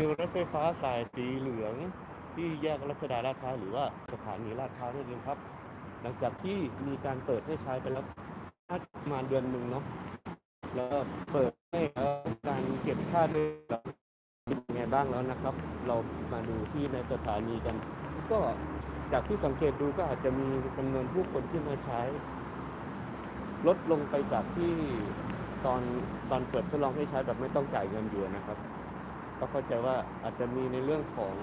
มีรถไฟฟ้าสายสีเหลืองที่แยกรัชดาลาดพร้าวหรือว่าสถานีลาดพร้าวนั่นเองครับ หลังจากที่มีการเปิดให้ใช้ไปแล้วประมาณเดือนหนึ่งเนาะแล้วเปิดให้การเก็บค่าเดินเป็นยังไงบ้างแล้วนะครับ เรามาดูที่ในสถานีกัน ก็จากที่สังเกตดูก็อาจจะมีจำนวนผู้คนที่มาใช้ ลดลงไปจากที่ตอนตอนเปิดทดลองให้ใช้แบบไม่ต้องจ่ายเงินอยู่นะครับ ก็เข้าใจว่าอาจจะมีในเรื่องของ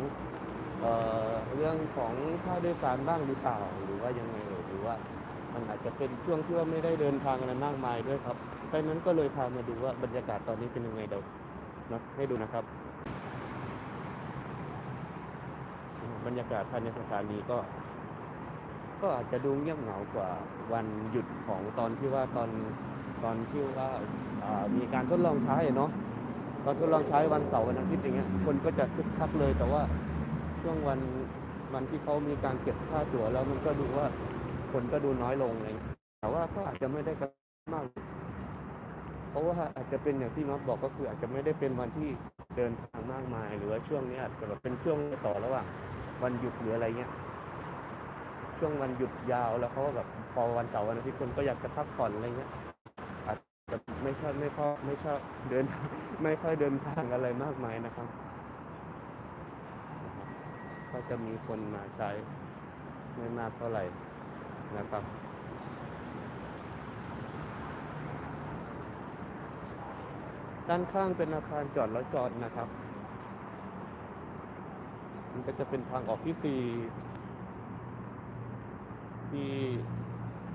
เอ่อเรื่องของค่าโดยสารบ้างหรือเปล่าหรือว่ายังไงเอ่ยหรือว่ามันอาจจะเป็นช่วงที่ว่าไม่ได้เดินทางอะไรมากมายด้วยครับเพราะฉะนั้นก็เลยพามาดูว่าบรรยากาศตอนนี้เป็นยังไงเดี๋ยวนะให้ดูนะครับ บรรยากาศภายในสถานีก็ ก็อาจจะดูเงียบเหงากว่าวันหยุดของตอนที่ว่าตอนตอนที่ว่ามีการทดลองใช้เนาะ ตอนทดลองใช้วันเสาร์วันอาทิตย์อย่างเงี้ยคนก็จะคึกคักเลย แต่ว่าช่วงวันวันที่เขามีการเก็บค่าตั๋วแล้วมันก็ดูว่าคนก็ดูน้อยลงอะไรเลยแต่ว่าก็อาจจะไม่ได้กระมาก เพราะว่าอาจจะเป็นอย่างที่น็อตบอกก็คืออาจจะไม่ได้เป็นวันที่เดินทางมากมาย หรือว่าช่วงนี้อาจจะแบบเป็นช่วงต่อระหว่างวันหยุดหรืออะไรเงี้ยช่วงวันหยุดยาวแล้วเขาก็แบบพอวันเสาร์วันอาทิตย์คนก็อยากจะพักผ่อนอะไรเงี้ย อาจจะไม่ชอบไม่ค่อยไม่ชอบเดิน ไม่ค่อยเดินทางอะไรมากมายนะครับ ก็จะมีคนมาใช้ไม่มากเท่าไหร่นะครับด้านข้างเป็นอาคารจอดแล้วจอดนะครับ มันก็จะเป็นทางออกที่สี่ที่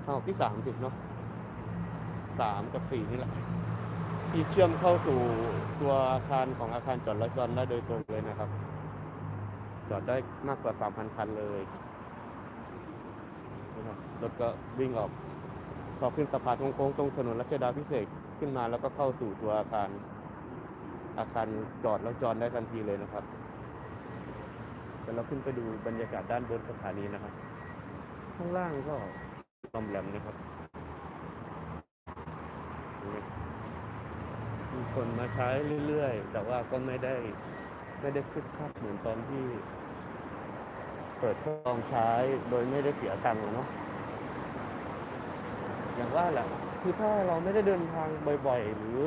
ทางออกที่สามสิบเนาะ สามกับสี่นี่แหละ ที่เชื่อมเข้าสู่ตัวอาคารของอาคารจอดรถจอดได้โดยตรงเลยนะครับ จอดได้มากกว่าสามพันคันเลยนะครับรถก็วิ่งออกพอขึ้นสะพานโค้งๆตรงถนนรัชดาพิเศษขึ้นมาแล้วก็เข้าสู่ตัวอาคาร อาคารจอดแล้วจอดได้ทันทีเลยนะครับเดี๋ยวเราขึ้นไปดูบรรยากาศด้านบนสถานีนะครับ ข้างล่างก็ลมแหลมนะครับมี คนมาใช้เรื่อยๆ แต่ว่าก็ไม่ได้ไม่ได้คึกคักเหมือนตอนที่ เปิดทดลองใช้โดยไม่ได้เสียตังค์เนาะอย่างว่าแหละคือถ้าเราไม่ได้เดินทางบ่อย ๆ หรือ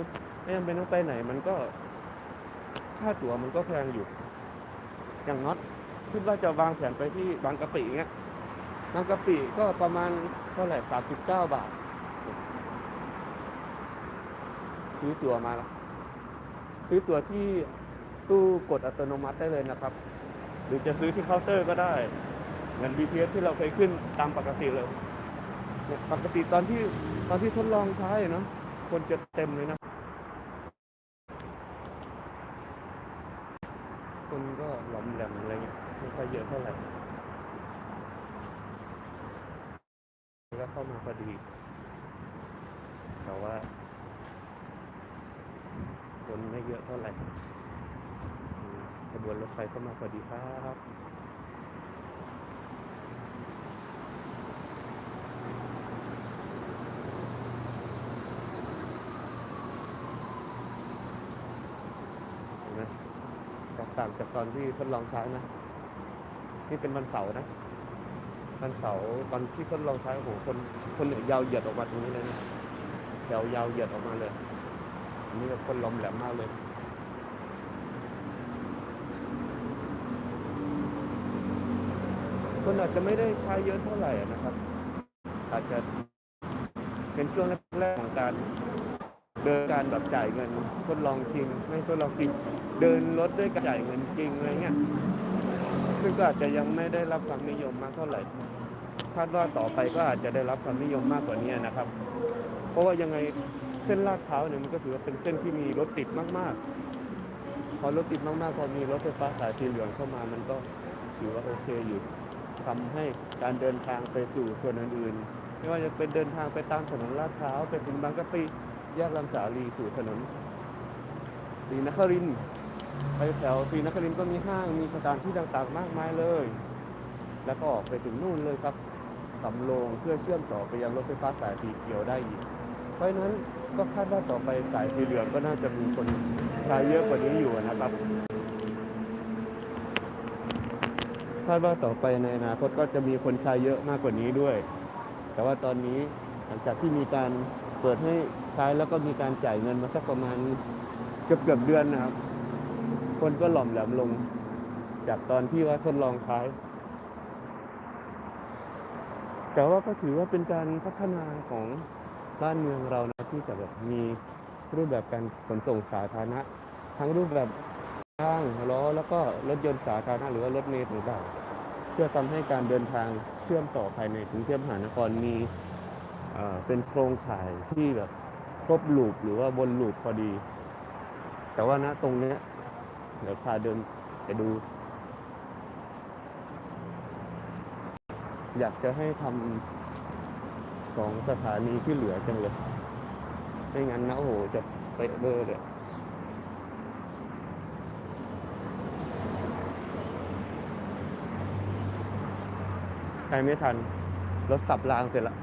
ไม่จำเป็นต้องไปไหน มันก็ค่าตั๋วมันก็แพงอยู่ อย่างน็อตคิดว่าจะวางแผนไปที่บางกะปิเงี้ยบางกะปิก็ประมาณเท่าไหร่สามสิบเก้าบาท ซื้อตั๋วมาแล้ว ซื้อตั๋วที่ตู้กดอัตโนมัติได้เลยนะครับ หรือจะซื้อที่เคาน์เตอร์ก็ได้เหมือน BTS ที่เราเคยขึ้นตามปกติเลยเนี่ยปกติตอนที่ตอนที่ทดลองใช้เนาะคนจะเต็มเลยนะ คนก็หลอมแหลมอะไรเงี้ยไม่ค่อยเยอะเท่าไหร่ก็เข้ามาพอดีแต่ว่า คนไม่เยอะเท่าไหร่ขบวนรถไฟเข้ามาพอดีครับนไหมแตกต่างจากตอนที่ทดลองใช้นะ นี่เป็นวันเสาร์นะ วันเสาร์ตอนที่ทดลองใช้โอ้โหคนคนเนี่ยยาวเหยียดออกมาตรงนี้เลยนะยาวยาวเหยียดออกมาเลย นนี้คนลมแหลมมากเลยคนอาจจะไม่ได้ใช้เยอะเท่าไหร่นะครับ อาจจะเป็นช่วงแรกๆของการเดินการแบบจ่ายเงินทดลองจริง ไม่ทดลองจริง เดินรถด้วยการจ่ายเงินจริงอะไรเงี้ยซึ่งก็อาจจะยังไม่ได้รับความนิยมมากเท่าไหร่คาดว่าต่อไปก็อาจจะได้รับความนิยมมากกว่านี้นะครับ เพราะว่ายังไง เส้นลาดพร้าวเนี่ยมันก็ถือว่าเป็นเส้นที่มีรถติดมากๆ พอรถติดมากๆ พอมีรถไฟฟ้าสายสีเหลืองเข้ามา มันก็ถือว่าโอเคอยู่ทำให้การเดินทางไปสู่ส่วนอื่นๆ ไม่ว่าจะเป็นเดินทางไปตามถนนลาดพร้าวไปถึงบางกะปิแยกลำสาลีสู่ถนนศรีนครินไปแถวศรีนครินก็มีห้างมีสถานที่ต่างๆ มากมายเลย แล้วก็ออกไปถึงนู่นเลยครับสำโรงเพื่อเชื่อมต่อไปยังรถไฟฟ้าสายสีเขียวได้อีก เพราะฉะนั้นก็คาดว่าต่อไปสายสีเหลืองก็น่าจะมีคนใช้เยอะกว่านี้อยู่นะครับ คาดว่าต่อไปในอนาคตก็จะมีคนใช้เยอะมากกว่านี้ด้วย แต่ว่าตอนนี้หลังจากที่มีการเปิดให้ใช้แล้วก็มีการจ่ายเงินมาสักประมาณเกือบเกือบเดือนนะครับ คนก็หล่อมแหลมลง จากตอนที่ว่าทดลองใช้ แต่ว่าก็ถือว่าเป็นการพัฒนาของ บ้านเมืองเรานะที่จะแบบมีรูปแบบการขนส่งสาธารณะ ทั้งรูปแบบทางล้อแล้วก็รถยนต์สาธารณะหรือว่ารถเมล์ต่างๆเพื่อทำให้การเดินทางเชื่อมต่อภายในกรุงเทพมหานครมีเอ่อเป็นโครงข่ายที่แบบครบลูปหรือว่าบนลูปพอดี แต่ว่าณตรงเนี้ยเดี๋ยวพาเดินไปดู อยากจะให้ทำ สองสถานีที่เหลือจังเลยไม่งั้นนะโอ้โหจะเป๊ะเบอร์เลยใครไม่ทัน รถสับรางเสร็จละ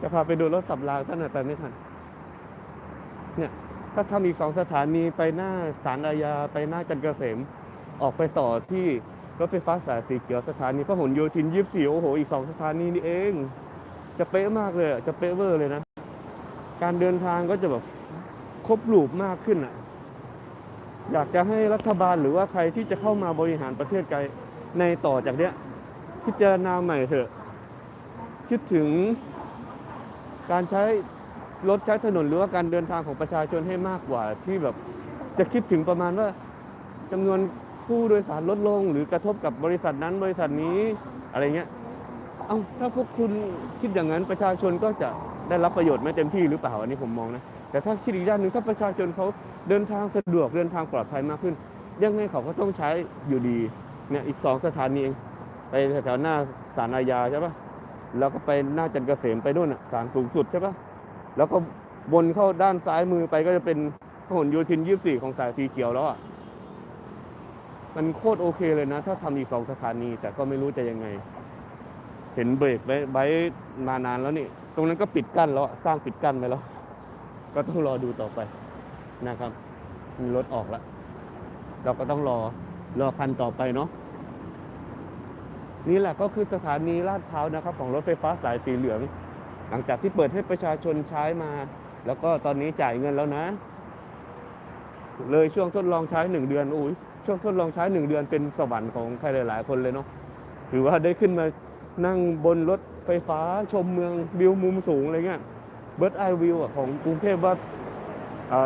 จะพาไปดูรถสับรางท่านหน่อยไปไม่ทัน เนี่ย ถ้าทำอีกสองสถานีไปหน้าสารอาญาไปหน้าจันทร์เกษม ออกไปต่อที่รถไฟฟ้าสายสีเขียวสถานีพหลโยธินยี่สี่โอ้โห อีกสองสถานีนี่เอง จะเป๊ะมากเลยอะจะเป๊ะเวอร์เลยนะ การเดินทางก็จะแบบครบลูปมากขึ้นอะ อยากจะให้รัฐบาลหรือว่าใครที่จะเข้ามาบริหารประเทศไกลในต่อจากเนี้ย พิจารณาใหม่เถอะ คิดถึงการใช้รถใช้ถนนหรือว่าการเดินทางของประชาชนให้มากกว่า ที่แบบจะคิดถึงประมาณว่าจำนวนผู้โดยสารลดลง หรือกระทบกับบริษัทนั้นบริษัทนี้อะไรเงี้ย เอ้าถ้าพวกคุณคิดอย่างนั้นประชาชนก็จะได้รับประโยชน์ไม่เต็มที่หรือเปล่าอันนี้ผมมองนะแต่ถ้าคิดอีกด้านหนึ่งถ้าประชาชนเขาเดินทางสะดวกเดินทางปลอดภัยมากขึ้น ยังไงเขาก็ต้องใช้อยู่ดีเนี่ยอีกสองสถานีเองไปแถวหน้าศาลอาญาใช่ปะแล้วก็ไปหน้าจันทร์เกษมไปนู่นอะศาลสูงสุดใช่ปะแล้วก็วนเข้าด้านซ้ายมือไปก็จะเป็นพหลโยธินยี่สี่ของสายสีเขียวแล้วอะมันโคตรโอเคเลยนะ ถ้าทำอีกสองสถานีแต่ก็ไม่รู้จะยังไง เห็นเบรกไว้ไว้มานานแล้วนี่ ตรงนั้นก็ปิดกั้นแล้วสร้างปิดกั้นไปแล้ว ก็ต้องรอดูต่อไปนะครับ มีรถออกแล้ว เราก็ต้องรอรอคันต่อไปเนาะนี่แหละก็คือสถานีลาดพร้าวนะครับ ของรถไฟฟ้าสายสีเหลือง หลังจากที่เปิดให้ประชาชนใช้มา แล้วก็ตอนนี้จ่ายเงินแล้วนะ เลยช่วงทดลองใช้หนึ่งเดือนอุ้ยช่วงทดลองใช้หนึ่งเดือนเป็นสวรรค์ของใครหลาย ๆ คนเลยเนาะถือว่าได้ขึ้นมา นั่งบนรถไฟฟ้าชมเมืองวิวมุมสูงอะไรเงี้ยเบิร์ดไอวิวอะของกรุงเทพว่า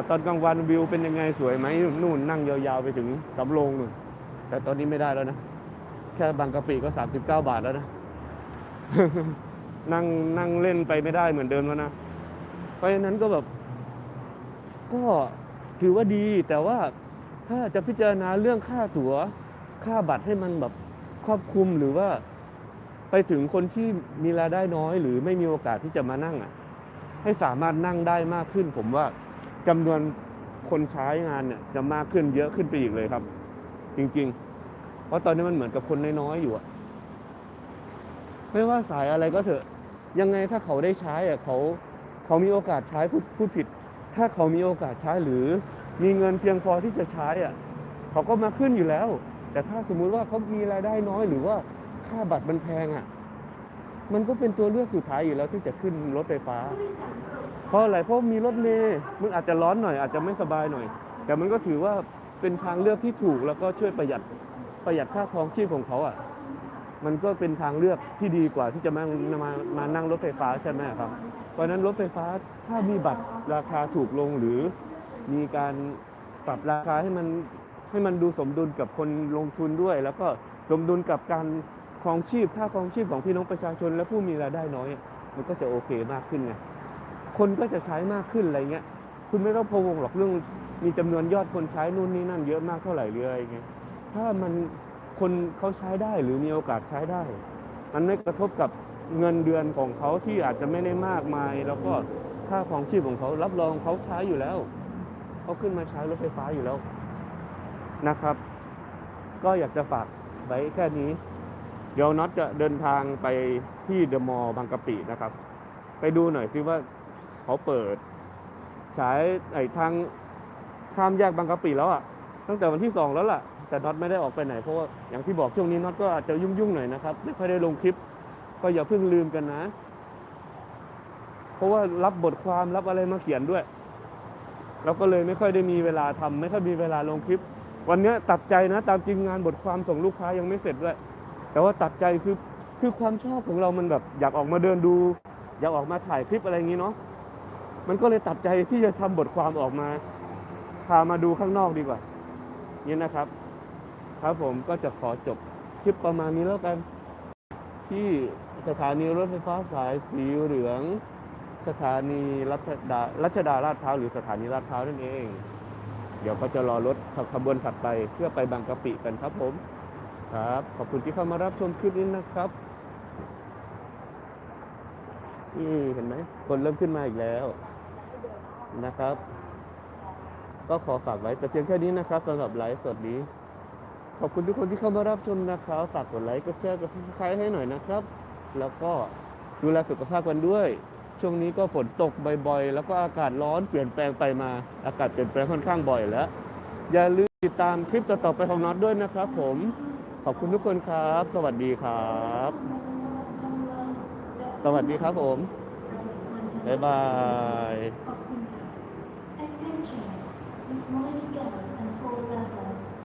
ตอนกลางวันวิวเป็นยังไงสวยไหมนู่นนั่งยาวๆไปถึงสำโรงนู่นแต่ตอนนี้ไม่ได้แล้วนะ แค่บางกะปิก็ 39 บาทแล้วนะ นั่งนั่งเล่นไปไม่ได้เหมือนเดิมแล้วนะ เพราะฉะนั้นก็แบบ ก็ถือว่าดีแต่ว่าถ้าจะพิจารณาเรื่องค่าตั๋วค่าบัตรให้มันแบบครอบคลุมหรือว่า ถึงคนที่มีรายได้น้อย หรือไม่มีโอกาสที่จะมานั่งอะให้สามารถนั่งได้มากขึ้น ผมว่าจำนวนคนใช้งานเนี่ยจะมากขึ้นเยอะขึ้นไปอีกเลยครับ จริง ๆ เพราะตอนนี้มันเหมือนกับคนน้อยๆอยู่อะไม่ว่าสายอะไรก็เถอะ ยังไงถ้าเขาได้ใช้อะเขาเขามีโอกาสใช้พูดพูดผิด ถ้าเขามีโอกาสใช้หรือมีเงินเพียงพอที่จะใช้อะเขาก็มาขึ้นอยู่แล้ว แต่ถ้าสมมุติว่าเขามีรายได้น้อยหรือว่า ค่าบัตรมันแพงอะ มันก็เป็นตัวเลือกสุดท้ายอยู่แล้วที่จะขึ้นรถไฟฟ้า เพราะอะไรเพราะมีรถเมล์มึงอาจจะร้อนหน่อยอาจจะไม่สบายหน่อย แต่มันก็ถือว่าเป็นทางเลือกที่ถูกแล้วก็ช่วยประหยัดประหยัดค่าครองชีพของเขาอะ มันก็เป็นทางเลือกที่ดีกว่าที่จะมามามานั่งรถไฟฟ้าใช่ไหมครับ เพราะฉะนั้นรถไฟฟ้าถ้ามีบัตรราคาถูกลงหรือมีการปรับราคาให้มันให้มันดูสมดุลกับคนลงทุนด้วย แล้วก็สมดุลกับการค รองชีพค่าครองชีพของพี่น้องประชาชน และผู้มีรายได้น้อย มันก็จะโอเคมากขึ้นไงคนก็จะใช้มากขึ้นอะไรเงี้ยคุณไม่ต้องพวงหรอกเรื่องมีจำนวนยอดคนใช้นู่นนี่นั่นเยอะมากเท่าไหร่หรืออะไรเงี้ยถ้ามันคนเขาใช้ได้หรือมีโอกาสใช้ได้ มันไม่กระทบกับเงินเดือนของเขาที่อาจจะไม่ได้มากมาย แล้วก็ค่าของชีพของเขารับรองเขาใช้อยู่แล้วเขาขึ้นมาใช้รถไฟฟ้าอยู่แล้วนะครับ ก็อยากจะฝากไว้แค่นี้ เดี๋ยวน็อตจะเดินทางไปที่เดอะมอลล์บางกะปินะครับ ไปดูหน่อยซิว่าเขาเปิดฉายไอ้ทางข้ามแยกบางกะปิแล้วอะตั้งแต่วันที่สองแล้วล่ะ แต่น็อตไม่ได้ออกไปไหนเพราะว่าอย่างที่บอกช่วงนี้น็อตก็อาจจะยุ่งๆหน่อยนะครับไม่ค่อยได้ลงคลิป ก็อย่าเพิ่งลืมกันนะ เพราะว่ารับบทความรับอะไรมาเขียนด้วยเราก็เลยไม่ค่อยได้มีเวลาทำไม่ค่อยมีเวลาลงคลิป วันนี้ตัดใจนะ ตามจริงงานบทความส่งลูกค้ายังไม่เสร็จด้วย แต่ว่าตัดใจคือคือความชอบของเรามันแบบอยากออกมาเดินดู อยากออกมาถ่ายคลิปอะไรอย่างนี้เนาะมันก็เลยตัดใจที่จะทำบทความออกมาพามาดูข้างนอกดีกว่านี่นะครับ ครับผมก็จะขอจบคลิปประมาณนี้แล้วกัน ที่สถานีรถไฟฟ้าสายสีเหลือง สถานีรัชดารัชดาลาดพร้าวหรือสถานีลาดพร้าวนั่นเอง เดี๋ยวก็จะรอรถขบวนถัดไปเพื่อไปบางกะปิกันครับผม ครับ ขอบคุณที่เข้ามารับชมคลิปนี้นะครับนี่เห็นไหมคนเริ่มขึ้นมาอีกแล้วนะครับ ก็ขอฝากไว้แต่เพียงแค่นี้นะครับสำหรับไลฟ์สดนี้ ขอบคุณทุกคนที่เข้ามารับชมนะครับฝากกดไลค์กดแชร์กด subscribe ให้หน่อยนะครับ แล้วก็ดูแลสุขภาพกันด้วย ช่วงนี้ก็ฝนตกบ่อยๆ แล้วก็อากาศร้อนเปลี่ยนแปลงไปมา อากาศเปลี่ยนแปลงค่อนข้างบ่อยแล้ว อย่าลืมติดตามคลิปต่อๆไปของน็อตด้วยนะครับผม ขอบคุณทุกคนครับ สวัสดีครับ สวัสดีครับผม บ๊ายบาย